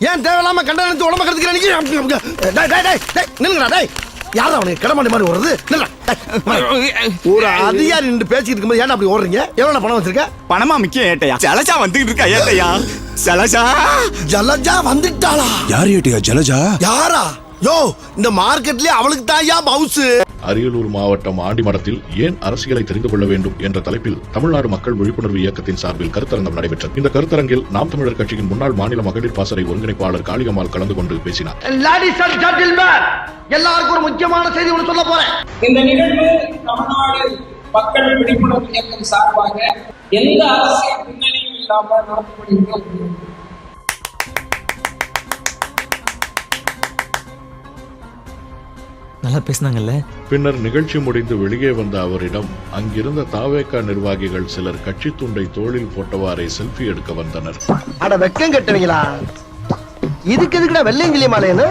ஏன் தேவையில்லாம கண்டனத்து உடம்ப டேய் டேய் நில்லுங்கடா டேய். யாரா அவனுக்கு கிடமாண்டி மாதிரி ஓடுறது. ஒரு அதிகாரி நின்று பேசிட்டு இருக்கும்போது ஏன்டா அப்படி ஓடுறீங்க? எவ்வளவு பணம் வச்சிருக்க? பணமா முக்கியம் ஏட்டையா ஜலஜா வந்துகிட்டு இருக்கா ஏட்டையா? ஜலஜா? ஜலஜா வந்துட்டாளா? யார் ஏட்டியா ஜலஜா? யாரா? யோ இந்த மார்க்கெட்லயே அவளுக்கு தாயா மவுசு அரியலூர் மாவட்டம் ஆண்டிமடத்தில் ஏன் அரசியலை தெரிந்து கொள்ள வேண்டும் என்ற தலைப்பில் தமிழ்நாடு மக்கள் விழிப்புணர்வு இயக்கத்தின் சார்பில் கருத்தரங்கம் நடைபெற்றது. இந்த கருத்தரங்கில் நாம் தமிழர் கட்சியின் முன்னாள் மாநில மகளிர் பாசறை ஒருங்கிணைப்பாளர் காளிகம்மாள் கலந்து கொண்டு பேசினார். எல்லாருக்கும் ஒரு முக்கியமான செய்தி ஒன்று சொல்ல போறேன். இந்த நிகழ்வு தமிழ்நாடு மக்கள் விழிப்புணர்வு இயக்கம் சார்பாக எந்த அரசியல் பின்னணியும் ஒரு நிகழ்வு. நல்லா பேசுனாங்கல்ல? பின்னர் நிகழ்ச்சி முடிந்து வெளியே வந்த அவரிடம் அங்கிருந்த தாவேகா நிர்வாகிகள் சிலர் கட்சி துண்டை தோளில் போட்டவாறே செல்ஃபி எடுக்க வந்தனர். அட வெக்கம் கட்டுவீங்களா? இதுக்கு எதுக்குடா வெள்ளையங்கிலி மாலையன்னு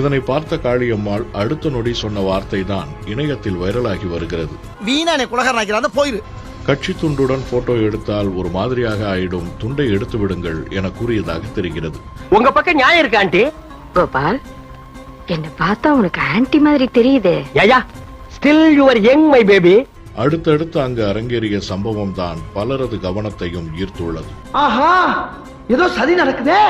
இதனை பார்த்த காளியம்மாள் அடுத்த நொடி சொன்ன வார்த்தை தான் இணையத்தில் வைரலாகி வருகிறது. வீணானே குலகர் நாக்கிறாத போயிரு. கட்சி துண்டுடன் போட்டோ எடுத்தால் ஒரு மாதிரியாக ஆயிடும் துண்டை எடுத்து விடுங்கள் என கூறியதாக தெரிகிறது. உங்க பக்கம் நியாயம் இருக்கு ஆண்டி? கோபால் என்ன பார்த்தா உனக்கு ஆன்ட்டி மாதிரி தெரியுது. Yeah still your young my baby அடுத்தடுத்து அங்கு அரங்கேறிய சம்பவம் தான் பலரது கவனத்தையும் ஈர்த்துள்ளது. ஆஹா ஏதோ சதி நடக்குதே.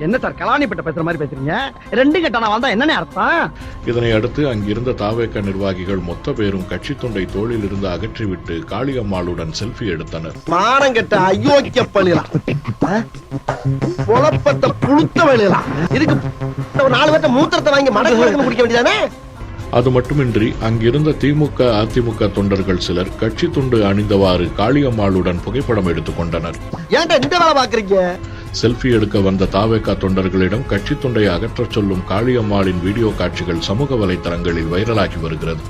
என்ன சார் கலாணிப்பட்ட பேசுற மாதிரி பேசுறீங்க? ரெண்டு கட்டணம் வந்தா என்னன்னு அர்த்தம்? இதனை அடுத்து அங்கிருந்த தாவேக்க நிர்வாகிகள் மொத்த பேரும் கட்சி துண்டை தோளில் இருந்து அகற்றிவிட்டு காளியம்மாளுடன் செல்ஃபி எடுத்தனர். மானம் கெட்ட அயோக்கிய பழிலாம் குழப்பத்தை புழுத்த வழியலாம் இதுக்கு ஒரு நாலு பேர்த்த மூத்திரத்தை வாங்கி மடக்கு மடக்கு குடிக்க வேண்டியதானே? அது மட்டுமின்றி அங்கிருந்த திமுக அதிமுக தொண்டர்கள் சிலர் கட்சி துண்டு அணிந்தவாறு காளியம்மாளுடன் புகைப்படம் எடுத்துக் கொண்டனர். ஏன்டா இந்த வேலை பாக்குறீங்க செல்ஃபி எடுக்க வந்த தாவேக்கா தொண்டர்களிடம் கட்சி துண்டை அகற்றச் சொல்லும் காளியம்மாளின் வீடியோ காட்சிகள் சமூக வலைத்தளங்களில் வைரலாகி வருகிறது.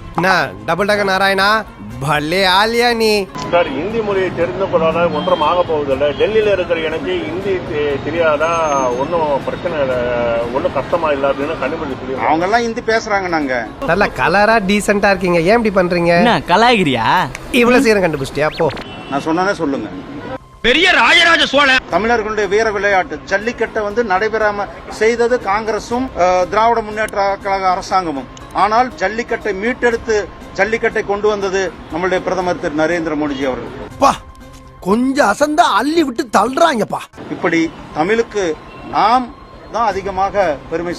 டபுள் டக்க நாராயணா பல்லே ஆலியா நீ. சார் இந்தி மொழியை தெரிந்து கொள்ளாத ஒன்றும் ஆக போவதில்லை. டெல்லியில் இருக்கிற எனக்கு இந்தி தெ- தெரியாதா? ஒன்றும் பிரச்சனை இல்லை. ஒன்றும் கஷ்டமா இல்லை அப்படின்னு கண்டுபிடிச்சு சொல்லி அவங்க எல்லாம் இந்தி பேசுறாங்க நாங்க. நல்ல கலரா டீசெண்டா இருக்கீங்க. ஏன் இப்படி பண்றீங்க? என்ன கலாகிரியா இவ்வளவு சீக்கிரம் கண்டுபிடிச்சிட்டியா? போ. நான் சொன்னதே சொல்லுங்க. பெரிய ராஜராஜ சோழன் தமிழர்களுடைய வீர விளையாட்டு ஜல்லிக்கட்டை வந்து நடைபெறாம செய்தது காங்கிரசும் திராவிட முன்னேற்ற கழக அரசாங்கமும். ஆனால் ஜல்லிக்கட்டை மீட்டெடுத்து ஜல்லிக்கட்டை கொண்டு வந்தது நம்மளுடைய பிரதமர் திரு நரேந்திர மோடிஜி அவர்கள். பா கொஞ்சம் அசந்தா அள்ளி விட்டு தள்ளுறாங்கப்பா. இப்படி தமிழுக்கு நாம் தான் அதிகமாக பெருமை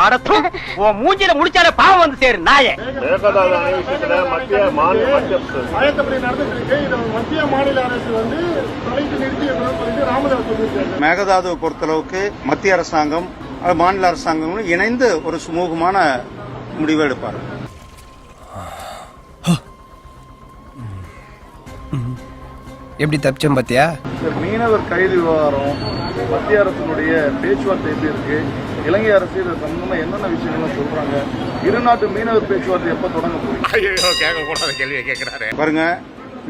ஆடத்தும் உன் மூஞ்சில முடிச்சாலே பாவம் வந்து சேரு நாயே. மத்திய மாநில அரசு வந்து மேகதாதுவை பொறுத்தளவுக்கு மத்திய அரசாங்கம் மாநில அரசாங்கங்களும் இணைந்து ஒரு சுமூகமான முடிவை எடுப்பார் எப்படி தப்பிச்சோம் பாத்தியா? மீனவர் கைது விவகாரம் மத்திய அரசினுடைய பேச்சுவார்த்தை எப்படி இருக்கு? இலங்கை அரசு இது சம்பந்தமா என்னென்ன விஷயங்கள்லாம் சொல்றாங்க? இரு நாட்டு மீனவர் பேச்சுவார்த்தை எப்ப தொடங்க போகுது? பாருங்க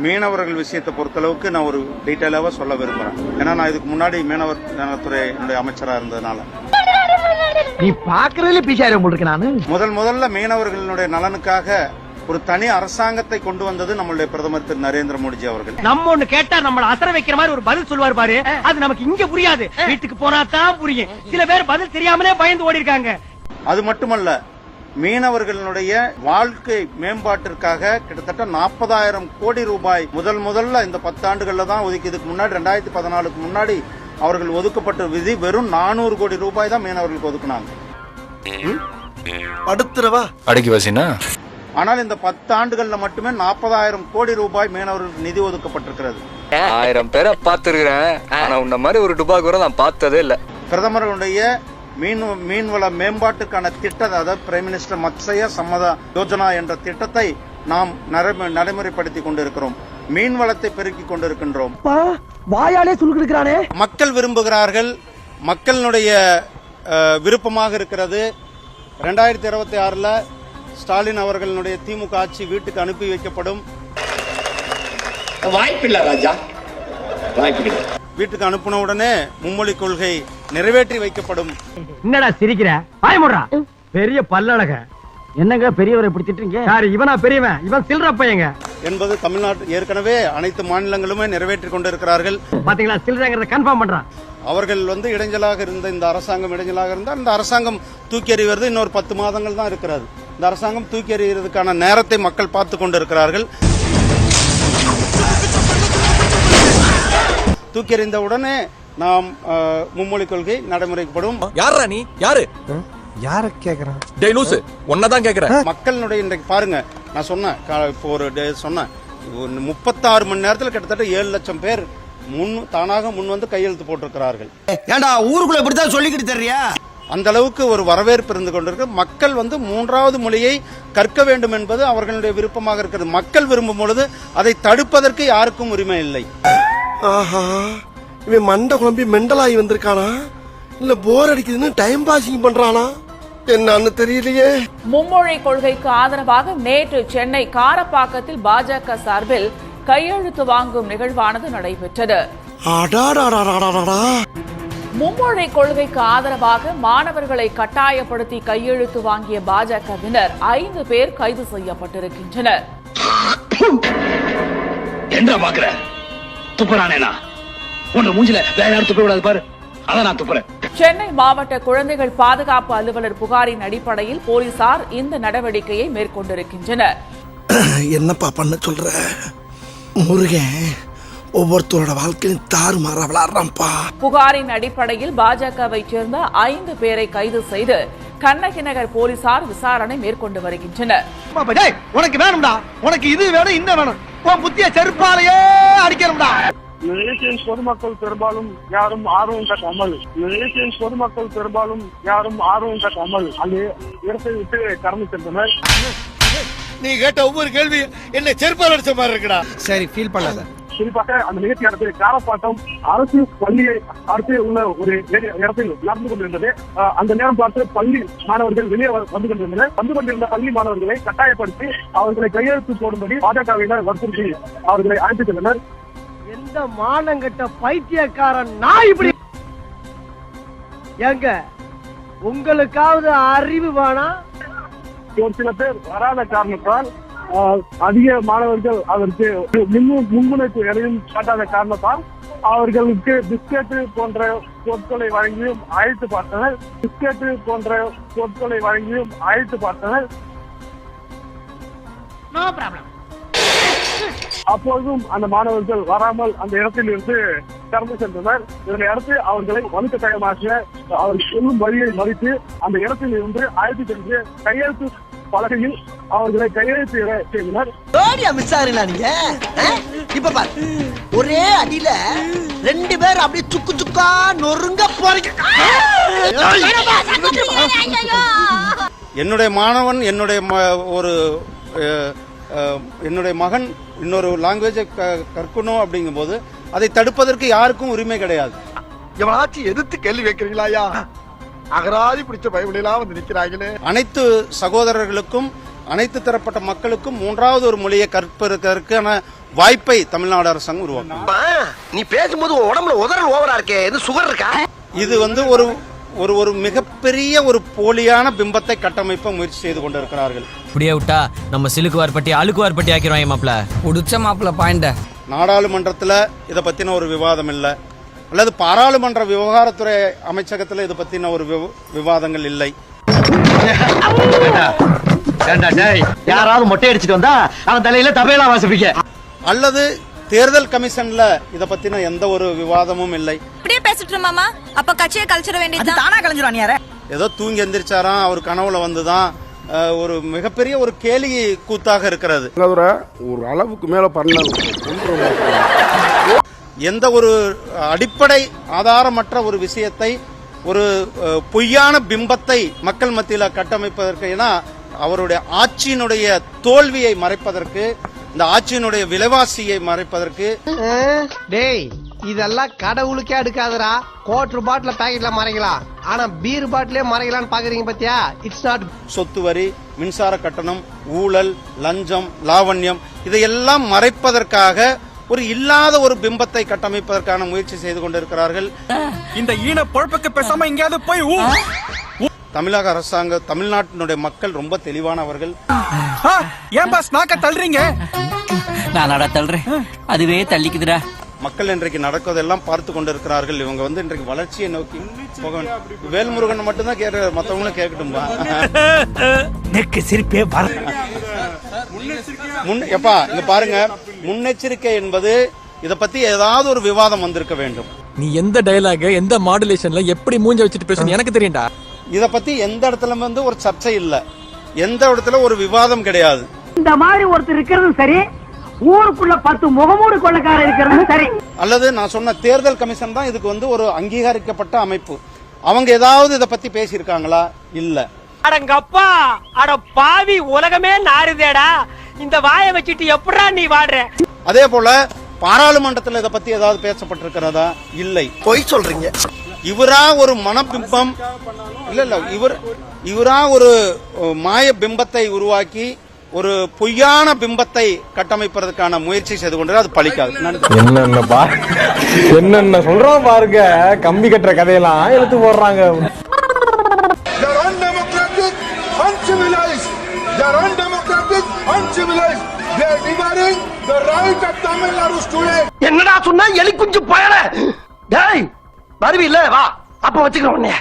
மீனவர்கள் விஷயத்தை பொறுத்தளவுக்கு நான் ஒரு டீட்டெயிலாக சொல்ல விரும்புறேன். ஏன்னா நான் இதுக்கு முன்னாடி மீனவர் நலத்துறை என்னுடைய அமைச்சரா இருந்ததுனால. நீ பாக்குறதுல பீசாயிரம் நானு. முதல் முதல்ல மீனவர்களுடைய நலனுக்காக ஒரு தனி அரசாங்கத்தை கொண்டு வந்தது நம்மளுடைய பிரதமர் திரு நரேந்திர மோடிஜி அவர்கள். நம்ம ஒண்ணு கேட்டா நம்மள அசர வைக்கிற மாதிரி ஒரு பதில் சொல்லுவார் பாரு. அது நமக்கு இங்க புரியாது. வீட்டுக்கு போனா தான் புரியும். சில பேர் பதில் தெரியாமலே பயந்து ஓடி இருக்காங்க அது மட்டுமல்ல மீனவர்களுடைய வாழ்க்கை மேம்பாட்டிற்காக கிட்டத்தட்ட நாற்பதாயிரம் கோடி ரூபாய் முதல் முதல்ல இந்த பத்தாண்டுகள்ல தான் ஒதுக்கி இதுக்கு முன்னாடி ரெண்டாயிரத்தி பதினாலுக்கு முன்னாடி அவர்கள் ஒதுக்கப்பட்ட விதி வெறும் நானூறு கோடி ரூபாய் தான் மீனவர்களுக்கு ஒதுக்குனாங்க. படுத்துறவா அடக்கி வாசினா? ஆனால் இந்த பத்து ஆண்டுகள்ல மட்டுமே நாற்பதாயிரம் கோடி ரூபாய் மீனவர்களுக்கு நிதி ஒதுக்கப்பட்டிருக்கிறது. ஆயிரம் பேரை பார்த்துருக்கிறேன். ஆனா உன்ன மாதிரி ஒரு டுபா கூட நான் பார்த்ததே இல்ல. பிரதமருடைய மீன் மீன்வள மேம்பாட்டுக்கான திட்டம் அதாவது பிரைம் மினிஸ்டர் மத்ஸ்ய சம்மதா யோஜனா என்ற திட்டத்தை நாம் நடைமு- நடைமுறைப்படுத்திக் கொண்டிருக்கிறோம். மீன் வளத்தை பெருக்கிக் கொண்டிருக்கின்றோம். வாயாலே சுருக்கிருக்கிறானே மக்கள் விரும்புகிறார்கள். மக்களினுடைய விருப்பமாக இருக்கிறது. ரெண்டாயிரத்தி இருபத்தி ஆறுல ஸ்டாலின் அவர்களுடைய திமுக ஆட்சி வீட்டுக்கு அனுப்பி வைக்கப்படும். வாய்ப்பில்லை ராஜா. வாய்ப்பில்லை. வீட்டுக்கு அனுப்பின உடனே மும்மொழி கொள்கை நிறைவேற்றி வைக்கப்படும். என்னடா சிரிக்கிற? பாயமுடுறா பெரிய பல்லழக. என்னங்க பெரியவரை இப்படி திட்டுறீங்க? யாரு இவனா பெரியவன். இவன் சில்ற பையங்க. என்பது தமிழ்நாடு ஏற்கனவே அனைத்து மாநிலங்களுமே நிறைவேற்றிக் கொண்டிருக்கிறார்கள். பாத்தீங்களா? சில்லறைங்கிறத கன்ஃபார்ம் பண்றான். அவர்கள் வந்து இடைஞ்சலாக இருந்த இந்த அரசாங்கம் இடைஞ்சலாக இருந்தால் இந்த அரசாங்கம் தூக்கி எறிவது இன்னொரு பத்து மாதங்கள் தான் இருக்கிறது. இந்த அரசாங்கம் தூக்கி எறிகிறதுக்கான நேரத்தை மக்கள் பார்த்து கொண்டிருக்கிறார்கள். தூக்கி எறிந்த உடனே நாம் மும்மொழி கொள்கை நடைமுறைப்படும் யாரா நீ? யாரு? யார கேக்குறான் டேய் லூசு. ஒன்னதான் கேக்குறேன். மக்களினுடைய இன்றைக்கு பாருங்க நான் சொன்னேன் இப்போ ஒரு டே- சொன்னேன் முப்பத்தாறு மணி நேரத்தில் கிட்டத்தட்ட ஏழு லட்சம் பேர் முன் தானாக முன் வந்து கையெழுத்து போட்டிருக்கிறார்கள். ஏண்டா ஊருக்குள்ள இப்படித்தான் சொல்லிக்கிட்டு தெரியா? அந்த அளவுக்கு ஒரு வரவேற்பு இருந்து கொண்டிருக்கு. மக்கள் வந்து மூன்றாவது மொழியை கற்க வேண்டும் என்பது அவர்களுடைய விருப்பமாக இருக்கிறது மக்கள் விரும்பும் பொழுது அதை தடுப்பதற்கு யாருக்கும் உரிமை இல்லை. ஆஹா இவன் மண்டை குழம்பி மெண்டலாகி வந்திருக்கானா? இல்ல போர் அடிக்குதுன்னு டைம் பாசிங் பண்றானா? என்னன்னு தெரியலையே. மும்மொழி கொள்கைக்கு ஆதரவாக நேற்று சென்னை காரப்பாக்கத்தில் பாஜக சார்பில் கையெழுத்து வாங்கும் நிகழ்வானது நடைபெற்றது. அடாடாடாடாடாடா. மும்மொழி கொள்கைக்கு ஆதரவாக மாணவர்களை கட்டாயப்படுத்தி கையெழுத்து வாங்கிய பாஜகவினர் ஐந்து பேர் கைது செய்யப்பட்டிருக்கின்றனர். என்ன பாக்குற? துப்புறானேனா உன்னை மூஞ்சில வேற யாரும் துப்ப விடாது பாரு. அதான் நான் துப்புறேன். சென்னை மாவட்ட குழந்தைகள் பாதுகாப்பு அலுவலர் புகாரின் அடிப்படையில் போலீசார் இந்த நடவடிக்கையை மேற்கொண்டிருக்கின்றனர். என்னப்பா பண்ண சொல்ற? முருகன். ஒவ்வொருத்தரோட வாழ்க்கையும் தாறுமாறா விளாடுறான்ப்பா. புகாரின் அடிப்படையில் பாஜகவை சேர்ந்த ஐந்து பேரை கைது செய்து கண்ணகி நகர் போலீசார் விசாரணை மேற்கொண்டு வருகின்றனர். டேய் உனக்கு வேணும்டா. உனக்கு இது வேணும் இந்த வேணும். உன் புத்திய செருப்பாலேயே அடிக்கணும்டா. நிலையத்தின் பொதுமக்கள் பெரும்பாலும் யாரும் ஆர்வம் காட்டாமல் நிலையத்தின் பொதுமக்கள் பெரும்பாலும் யாரும் ஆர்வம் காட்டாமல் அந்த இடத்தை விட்டு கடந்து சென்றனர். நீ கேட்ட ஒவ்வொரு கேள்வி என்ன செருப்பால் அடிச்ச மாதிரி இருக்குடா. சரி ஃபீல் பண்ணாத. குறிப்பாக அந்த நிகழ்ச்சியானது காரப்பாட்டம் அரசு பள்ளியை அடுத்து உள்ள ஒரு இடத்தில் நடந்து கொண்டிருந்தது. அந்த நேரம் பார்த்து பள்ளி மாணவர்கள் வெளியே வந்து கொண்டிருந்தனர். வந்து கொண்டிருந்த பள்ளி மாணவர்களை கட்டாயப்படுத்தி அவர்களை கையெழுத்து போடும்படி பாஜகவினர் வற்புறுத்தி அவர்களை அழைத்து சென்றனர். எந்த மானங்கட்ட பைத்தியக்காரன் நான் இப்படி ஏங்க உங்களுக்காவது அறிவு வேணா? ஒரு சில பேர் வராத காரணத்தால் அதிக மாணவர்கள் அதற்கு முன்முனைப்பு எதையும் காட்டாத காரணத்தால் அவர்களுக்கு பிஸ்கெட் போன்ற பொருட்களை வழங்கியும் அழைத்து பார்த்தனர். பிஸ்கெட் போன்ற பொருட்களை வழங்கியும் அழைத்து பார்த்தனர். அப்போதும் அந்த மாணவர்கள் வராமல் அந்த இடத்தில் இருந்து கடந்து சென்றனர். இதனை அடுத்து அவர்களை வலுக்கட்டாயமாக அவர் சொல்லும் வழியை மறித்து அந்த இடத்தில் இருந்து அழைத்து சென்று கையெழுத்து பலகையில் அவர்களை கையெழுத்து செய்தனர். ஓடியா மிஸ் ஆகுறீங்களா நீங்க? இப்ப பாரு. ஒரே அடியில ரெண்டு பேர் அப்படியே சுக்கு சுக்கா நொறுங்க போறீங்க. என்னுடைய மாணவன் என்னுடைய ம- ஒரு என்னுடைய மகன் இன்னொரு லாங்குவேஜை க- கற்கணும் அப்படிங்கும்போது அதை தடுப்பதற்கு யாருக்கும் உரிமை கிடையாது. எவனாச்சும் எதிர்த்து கேள்வி வைக்கிறீங்களா ஐயா? அகராதி பிடிச்ச பைபிளெல்லாம் வந்து நிக்கிறாங்களே. அனைத்து சகோதரர்களுக்கும் அனைத்து தரப்பட்ட மக்களுக்கும் மூன்றாவது ஒரு மொழியை கற்பதற்கான வாய்ப்பை தமிழ்நாடு அரசாங்கம் உருவாக்கும் நீ பேசும்போது உடம்புல உதறல் ஓவரா இருக்கே. எது சுகர் இருக்கா? இது வந்து ஒரு ஒரு ஒரு மிகப்பெரிய ஒரு போலியான பிம்பத்தை கட்டமைப்ப முயற்சி செய்து கொண்டிருக்கிறார்கள். இப்படியே விட்டா நம்ம சிலுக்குவார் பட்டி அழுக்குவார் பட்டி ஆக்கிடுவாங்க மாப்ள. புடிச்ச மாப்பிள்ள பாயிண்ட. நாடாளுமன்றத்தில் இதை பற்றின ஒரு விவாதம் இல்லை. அல்லது பாராளுமன்ற விவகாரத்துறை அமைச்சகத்தில் இதை பற்றின ஒரு விவ- விவாதங்கள் இல்லை. யாராவது மொட்டை அடிச்சிட்டு வந்தா அவன் தலையில தபையலா வாசிப்பீங்க அல்லது தேர்தல் கமிஷன்ல இதை பற்றின எந்த ஒரு விவாதமும் இல்லை. இப்படியே பேசிட்டு மாமா அப்ப கட்சியை கழிச்சிட வேண்டியது தானா. கலைஞ்சிருவான் யார ஏதோ தூங்கி எந்திரிச்சாராம் அவர் கனவுல வந்துதான் ஒரு மிகப்பெரிய ஒரு கேலி கூத்தாக இருக்கிறது. ஒரு அளவுக்கு மேல பண்ண எந்த ஒரு அடிப்படை ஆதாரமற்ற ஒரு விஷயத்தை ஒரு பொய்யான பிம்பத்தை மக்கள் மத்தியில் கட்டமைப்பதற்கு ஏன்னா அவருடைய ஆட்சியினுடைய தோல்வியை மறைப்பதற்கு இந்த ஆட்சியினுடைய விலைவாசியை மறைப்பதற்கு. டேய் இதெல்லாம் கடவுளுக்கே அடுக்காதடா. கோட்டர் பாட்டில பாக்கெட்ல மறைக்கலாம். ஆனா பீர் பாட்டிலே மறைக்கலாம்னு பாக்குறீங்க பாத்தியா? இட்ஸ் நாட் சொத்து வரி மின்சார கட்டணம் ஊழல் லஞ்சம் லாவண்யம் இதையெல்லாம் மறைப்பதற்காக ஒரு இல்லாத ஒரு பிம்பத்தை கட்டமைப்பதற்கான முயற்சி செய்து கொண்டிருக்கிறார்கள். இந்த ஈன பொழப்புக்கு பேசாம எங்கேயாவது போய் தமிழக அரசாங்க தமிழ்நாட்டினுடைய மக்கள் ரொம்ப தெளிவானவர்கள். ஏன் பாஸ் நாக்க தள்ளுறீங்க? நான் நட தள்ளுறேன். அதுவே தள்ளிக்குதுடா. மக்கள் இன்றைக்கு நடக்குவதெல்லாம் பார்த்து கொண்டிருக்கிறார்கள். இவங்க வந்து இன்றைக்கு வளர்ச்சியை நோக்கி போக. வேல்முருகன் மட்டும்தான் கேட்க மத்தவங்களும் கேட்கட்டும்பா நெக்கு சிரிப்பே முன் எப்பா இங்க பாருங்க. முன்னெச்சரிக்கை என்பது இத பத்தி ஏதாவது ஒரு விவாதம் வந்திருக்க வேண்டும். நீ எந்த டயலாக எந்த மாடுலேஷன்ல எப்படி மூஞ்ச வச்சுட்டு பேசணும் எனக்கு தெரியும்டா. இத பத்தி எந்த இடத்துல வந்து ஒரு சர்ச்சை இல்ல. எந்த இடத்துல ஒரு விவாதம் கிடையாது. இந்த மாதிரி ஒருத்தர் இருக்கிறது சரி ஊருக்குள்ள பத்து முகமூடு கொள்ளக்காரர் இருக்கிறது சரி. அல்லது நான் சொன்ன தேர்தல் கமிஷன் தான் இதுக்கு வந்து ஒரு அங்கீகரிக்கப்பட்ட அமைப்பு. அவங்க ஏதாவது இத பத்தி பேசியிருக்காங்களா? இல்ல. அடங்கப்பா. அட பாவி உலகமே நாறுதேடா. இந்த வாயை வச்சுட்டு எப்படா நீ வாடுற? அதே போல பாராளுமன்றத்தில் இத பத்தி ஏதாவது பேசப்பட்டிருக்கிறதா? இல்லை. பொய் சொல்றீங்க. இவரா ஒரு மனபிம்பம் இல்ல இல்ல இவர் இவரா ஒரு மாய பிம்பத்தை உருவாக்கி ஒரு பொய்யான பிம்பத்தை கட்டமைப்பதற்கான முயற்சி செய்து கொண்டு அது பலிக்காது நன்றி. என்னென்ன சொல்றான் பாருங்க. கம்பி கட்டுற கதையெல்லாம் எடுத்து போடுறாங்க. uncivilized. They're undemocratic, uncivilized. They're dividing the right of Tamil Nadu today. என்னடா சொன்னா எலி குஞ்சு பயல டேய் வருவில்ல வா அப்ப வச்சுக்கிறோம் உன்னைய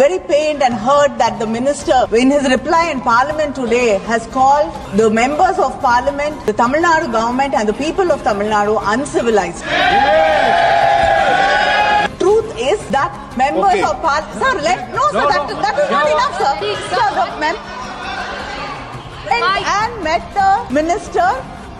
very pained and hurt that the minister, in his reply in parliament today, has called the members of parliament, the Tamil Nadu government and the people of Tamil Nadu uncivilized. Truth is that members okay. of parliament. Sir, let no, sir, that, that is no, not enough, sir. Sir, ma'am. And met the minister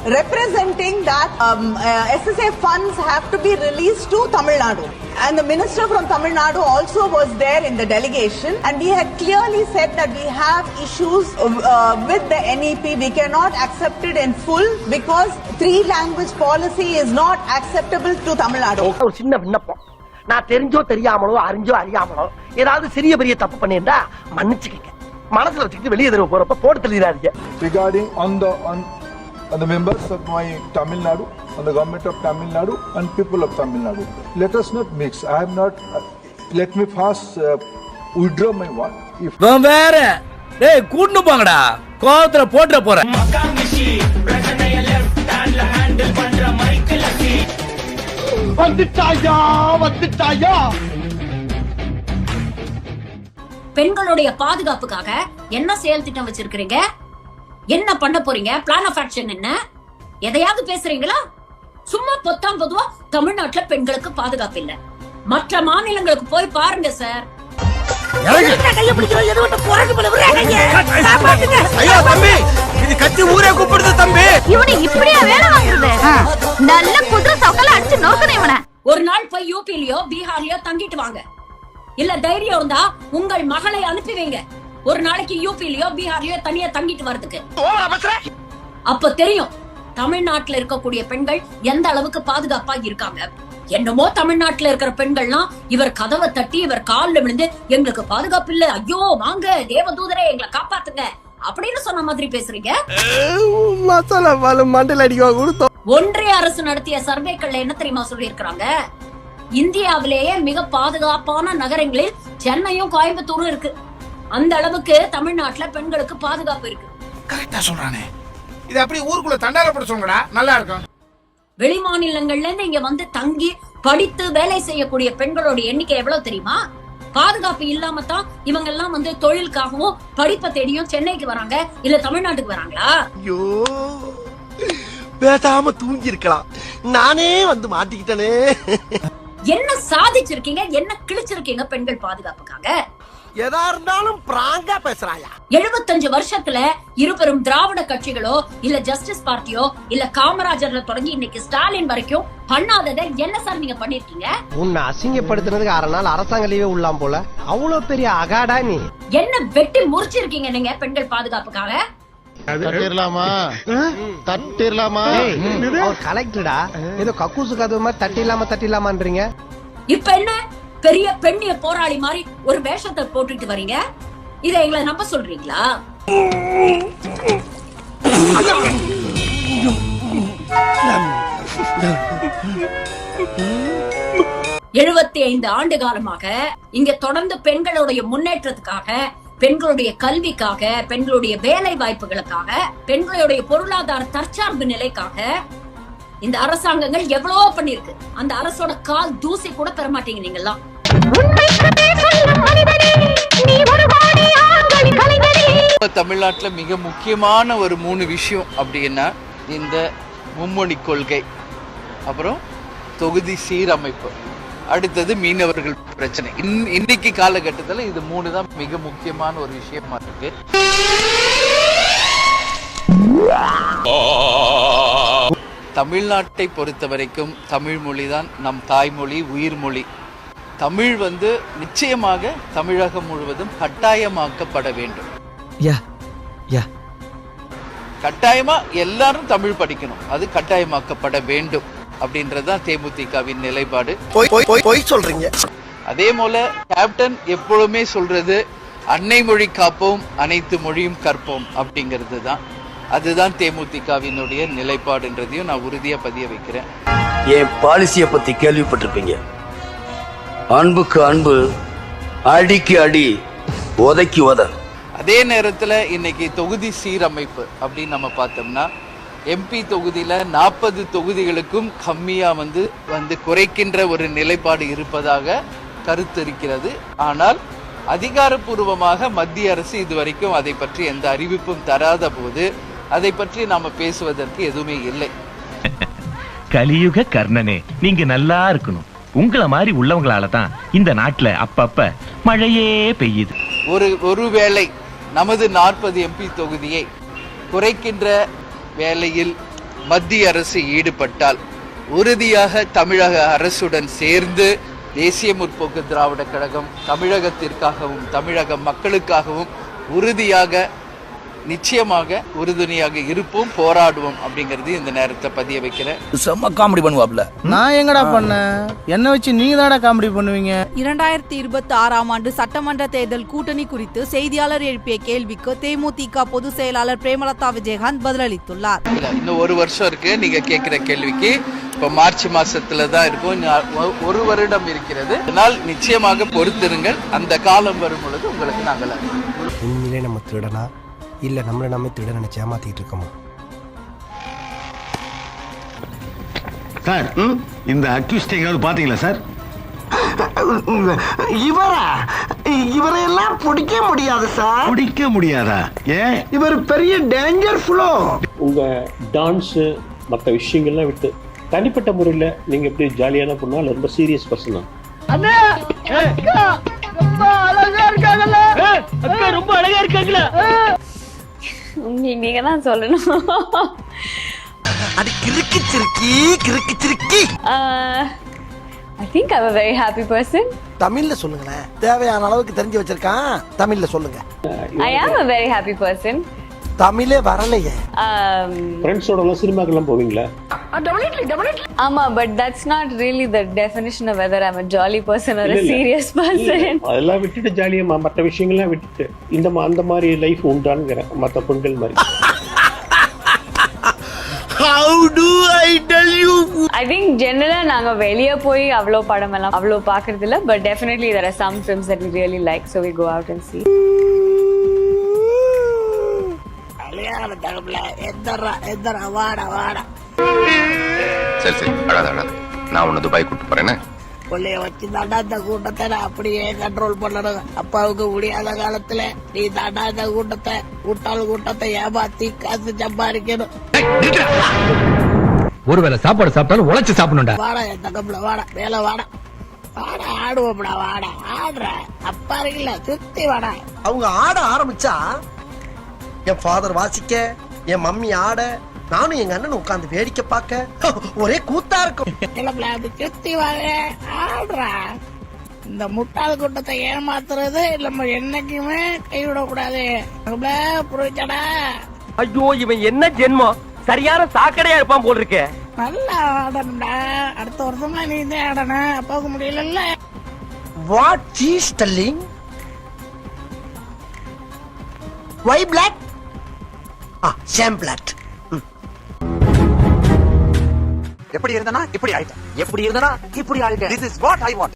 representing that um, uh, SSA funds have to be released to Tamil Nadu. And the minister from Tamil Nadu also was there in the delegation, and we had clearly said that we have issues uh, with the NEP. We cannot accept it in full because three language policy is not acceptable to Tamil Nadu. Okay. நான் தெரிஞ்சோ தெரியாமலோ அறிஞ்சோ அறியாமலோ ஏதாவது சிறிய பெரிய தப்பு பண்ணியிருந்தா மன்னிச்சுக்கங்க மனசுல வச்சுக்கிட்டு வெளியே தருவ போறப்ப போட்டு தள்ளிடாதீங்க Regarding on the on, on the members of my Tamil Nadu, on the government of Tamil Nadu and people of Tamil Nadu, let us not mix. I am not. Uh, let me first uh, withdraw my word. If வேற டேய் கூட்டு போங்கடா கோவத்துல போட்டுற போறேன் வந்துட்டாயா வந்துட்டாயா? பெண்களுடைய பாதுகாப்புக்காக என்ன செயல் திட்டம் வச்சிருக்கிறீங்க? என்ன பண்ண போறீங்க? பிளான் ஆஃப் ஆக்ஷன் என்ன? எதையாவது பேசுறீங்களா? சும்மா பொத்தாம் பொதுவா தமிழ்நாட்டுல பெண்களுக்கு பாதுகாப்பு இல்ல. மற்ற மாநிலங்களுக்கு போய் பாருங்க சார் இது கத்தி ஊரே கூப்பிடுது தம்பி. இவனை இப்படியா வேலை வாங்குறது? நல்ல ஒரு நாள் போய் யூபிலயோ பீகார்லயோ தங்கிட்டு வாங்க. இல்ல தைரியம் இருந்தா உங்கள் மகளை அனுப்பி வைங்க. ஒரு நாளைக்கு யூபிலயோ பீகார்லயோ தனியா தங்கிட்டு வர்றதுக்கு. அப்ப தெரியும் தமிழ்நாட்டுல இருக்கக்கூடிய பெண்கள் எந்த அளவுக்கு பாதுகாப்பா இருக்காங்க. என்னமோ தமிழ்நாட்டுல இருக்கிற பெண்கள்லாம் இவர் கதவை தட்டி இவர் கால்ல விழுந்து எங்களுக்கு பாதுகாப்பு இல்ல. ஐயோ வாங்க தேவதூதரே எங்களை காப்பாத்துங்க. அப்படின்னு சொன்ன மாதிரி பேசுறீங்க. மசாலா பால் மண்டல் அடிக்க கொடுத்தோம். ஒன்றிய அரசு நடத்திய சர்வேக்கள்ல என்ன தெரியுமா சொல்லியிருக்கிறாங்க? இந்தியாவிலேயே மிக பாதுகாப்பான நகரங்களில் சென்னையும் கோயம்புத்தூரும் இருக்கு. அந்த அளவுக்கு தமிழ்நாட்டுல பெண்களுக்கு பாதுகாப்பு இருக்கு. கரெக்டா சொல்றானே. இது அப்படி ஊருக்குள்ள தண்டாரப்பட சொல்லுங்கடா. நல்லா இருக்கும். வெளி மாநிலங்கள்ல இருந்து இங்க வந்து தங்கி படித்து வேலை செய்யக்கூடிய பெண்களோட எண்ணிக்கை எவ்வளவு தெரியுமா? பாதுகாப்பு இல்லாம தான் இவங்க எல்லாம் வந்து தொழிலுக்காகவும் படிப்பை தேடியும் சென்னைக்கு வராங்க இல்ல தமிழ்நாட்டுக்கு வராங்களா? ஐயோ பேசாம தூங்கி இருக்கலாம் நானே வந்து மாட்டிக்கிட்டனே. என்ன சாதிச்சிருக்கீங்க என்ன கிழிச்சிருக்கீங்க பெண்கள் பாதுகாப்புக்காக? எதா இருந்தாலும் பிராங்கா பேசுறாயா? எழுபத்தஞ்சு வருஷத்துல இருபெரும் திராவிட கட்சிகளோ இல்ல ஜஸ்டிஸ் பார்ட்டியோ இல்ல காமராஜர்ல தொடங்கி இன்னைக்கு ஸ்டாலின் வரைக்கும் பண்ணாததை என்ன சார் நீங்க பண்ணிருக்கீங்க? உன்னை அசிங்கப்படுத்துறதுக்கு அரை நாள் அரசாங்க லீவே உள்ளாம் போல. அவ்வளவு பெரிய அகாடா நீ. என்ன வெட்டி முறிச்சிருக்கீங்க நீங்க பெண்கள் பாதுகாப்புக்காக? தட்டிடலாமா தட்டிடலாமா அவர் கலெக்டரா ஏதோ கக்கூசு கதவு மாதிரி தட்டிடலாமா தட்டிடலாமான்றீங்க இப்ப என்ன? பெரிய பெண்ணிய போராளி மாதிரி ஒரு வேஷத்தை போட்டுட்டு வரீங்க. இதை எங்களை நம்ப சொல்றீங்களா? எழுபத்தி ஐந்து ஆண்டு காலமாக இங்க தொடர்ந்து பெண்களுடைய முன்னேற்றத்துக்காக பெண்களுடைய கல்விக்காக பெண்களுடைய வேலை வாய்ப்புகளுக்காக பெண்களுடைய பொருளாதார தற்சார்பு நிலைக்காக இந்த அரசாங்கங்கள் எவ்வளவோ பண்ணிருக்கு அந்த அரசோட கால் தூசி கூட பெற மாட்டீங்க நீங்கெல்லாம் தமிழ்நாட்டுல மிக முக்கியமான ஒரு மூணு விஷயம் அப்படின்னா இந்த மும்மொழி கொள்கை அப்புறம் தொகுதி சீரமைப்பு அடுத்தது மீனவர்கள் பிரச்சனை. இன்- இன்னைக்கு காலகட்டத்தில் இது மூணு தான் மிக முக்கியமான ஒரு விஷயமா இருக்கு. தமிழ்நாட்டை பொறுத்த வரைக்கும் தமிழ் மொழி தான் நம் தாய்மொழி உயிர்மொழி. தமிழ் வந்து நிச்சயமாக தமிழகம் முழுவதும் கட்டாயமாக்கப்பட வேண்டும். யா யா. கட்டாயமா எல்லாரும் தமிழ் படிக்கணும். அது கட்டாயமாக்கப்பட வேண்டும் அப்படின்றது தான் தேமுதிகவின் நிலைப்பாடு. பொய் சொல்றீங்க. அதே போல கேப்டன் எப்பொழுதுமே சொல்றது அன்னை மொழி காப்போம் அனைத்து மொழியும் கற்போம் அப்படிங்கிறது தான். அதுதான் தேமுதிகவினுடைய நிலைப்பாடுன்றதையும் நான் உறுதியா பதிய வைக்கிறேன். என் பாலிசியை பத்தி கேள்விப்பட்டிருப்பீங்க? அன்புக்கு அன்பு அடிக்கு அடி உதைக்கு உத. அதே நேரத்தில் இன்னைக்கு தொகுதி சீரமைப்பு அப்படின்னு நம்ம பார்த்தோம்னா எம்பி தொகுதியில் நாற்பது தொகுதிகளுக்கும் கம்மியாக வந்து வந்து குறைக்கின்ற ஒரு நிலைப்பாடு இருப்பதாக கருத்து இருக்கிறது. ஆனால் அதிகாரப்பூர்வமாக மத்திய அரசு இதுவரைக்கும் அதை பற்றி எந்த அறிவிப்பும் தராத போது அதை பற்றி நாம பேசுவதற்கு எதுவுமே இல்லை. கலியுக கர்ணனே நீங்க நல்லா இருக்கணும். உங்களை மாதிரி உள்ளவங்களால தான் இந்த நாட்டில் அப்பப்ப மழையே பெய்யுது. ஒரு ஒருவேளை நமது நாற்பது எம்பி தொகுதியை குறைக்கின்ற வேலையில் மத்திய அரசு ஈடுபட்டால் உறுதியாக தமிழக அரசுடன் சேர்ந்து தேசிய முற்போக்கு திராவிட கழகம் தமிழகத்திற்காகவும் தமிழக மக்களுக்காகவும் உறுதியாக நிச்சயமாக உறுதுணையாக இருப்போம் போராடுவோம் அப்படிங்கிறது இந்த நேரத்தை பதிய வைக்கிறேன் செம்ம காமெடி பண்ணுவாப்ல. நான் எங்கடா பண்ணேன்? என்ன வச்சு நீங்க தானடா காமெடி பண்ணுவீங்க? இரண்டாயிரத்தி இருபத்தி ஆறாம் ஆண்டு சட்டமன்ற தேர்தல் கூட்டணி குறித்து செய்தியாளர் எழுப்பிய கேள்விக்கு தேமுதிக பொதுச் செயலாளர் பிரேமலதா விஜயகாந்த் பதிலளித்துள்ளார். இன்னும் ஒரு வருஷம் இருக்கு நீங்க கேட்கிற கேள்விக்கு. இப்ப மார்ச் மாசத்துல தான் இருக்கும் ஒரு வருடம் இருக்கிறது. அதனால் நிச்சயமாக பொறுத்திருங்கள் அந்த காலம் வரும் பொழுது உங்களுக்கு நாங்கள். உண்மையிலே நம்ம திருடனா? இல்ல நம்மள நம்ம திருட நினைச்சு ஏமாத்திட்டு இருக்கோமா? சார் இந்த அக்யூஸ்ட் எங்காவது பாத்தீங்களா சார்? இவரா? இவரையெல்லாம் பிடிக்க முடியாது சார். பிடிக்க முடியாதா? ஏன்? இவர் பெரிய டேஞ்சர் ஃப்ளோ உங்க டான்ஸ் மற்ற விஷயங்கள்லாம் விட்டு தனிப்பட்ட முறையில் நீங்க எப்படி ஜாலியான பொண்ணா ரொம்ப சீரியஸ் பர்சனா அண்ணா ரொம்ப அழகா இருக்காங்கல்ல. அக்கா ரொம்ப அழகா இருக்காங்களா. நீங்க தான் சொல்லணும். அது கிறுக்கு சிறுக்கி கிறுக்கு சிறுக்கி. I think I very happy person தமிழ்ல சொல்லுங்களேன். தேவையான அளவுக்கு தெரிஞ்சு வச்சிருக்கான். தமிழ்ல சொல்லுங்க. ஐ ஆம் அ வெரி ஹாப்பி பர்சன் தமிழே வரலையே. ஃப்ரெண்ட்ஸோட எல்லாம் சினிமாக்கெல்லாம் போவீங்களா? ஆமா but that's not really the definition of whether I'm a jolly person or. Serious person அதெல்லாம் விட்டுட்டு ஜாலியா மற்ற விஷயங்கள்லாம் விட்டுட்டு. இந்த மா- அந்த மாதிரி லைஃப் உண்டானுங்கிறேன் மற்ற பெண்கள் மாதிரி. How do I tell you I think ஜெனரலா நாங்க வெளிய போய் அவ்வளோ படம் எல்லாம் அவ்வளோ பாக்குறது இல்ல but definitely there are some films that we really like so we go out and see. கல்யாண தகவல எந்தரா எந்தரா வாடா வாடா. சரி சரி அழாத அழாத. நான் உன்னை துபாய் கூட்டு போறேன்னு பிள்ளைய வச்சு தாண்டா இந்த கூட்டத்தை நான் அப்படியே கண்ட்ரோல் பண்ணணும். அப்பாவுக்கு முடியாத காலத்துல நீ தாண்டா இந்த கூட்டத்தை கூட்டாள் கூட்டத்தை ஏமாத்தி காசு சம்பாதிக்கணும். ஒருவேளை சாப்பாடு சாப்பிட்டாலும் உழைச்சு சாப்பிடணும்டா. வாடா என் தகப்புல வாடா மேல வாடா. வாடா ஆடுவோம்டா வாடா. ஆடுற. அப்பா இருக்குல்ல சுத்தி வாடா. அவங்க ஆட ஆரம்பிச்சா என் ஃபாதர் வாசிக்க என் மம்மி ஆட நானும் எங்க அண்ணன் உட்கார்ந்து வேடிக்கை பார்க்க. ஒரே கூத்தா இருக்கும். இந்த முட்டாள் கூட்டத்தை ஏமாத்துறது நம்ம என்னைக்குமே கைவிட கூடாது புரிச்சடா ஐயோ இவன் என்ன ஜென்மம்? சரியான சாக்கடையா இருப்பான் போல் இருக்கே நல்லா ஆடணும்டா. அடுத்த வருஷமா நீ தான் ஆடணும். அப்பாவுக்கு முடியல what she's telling why black same எப்படி இருந்தனா? இப்படி ஆயிட்டேன். எப்படி இருந்தனா? இப்படி ஆயிட்டேன். This is what I want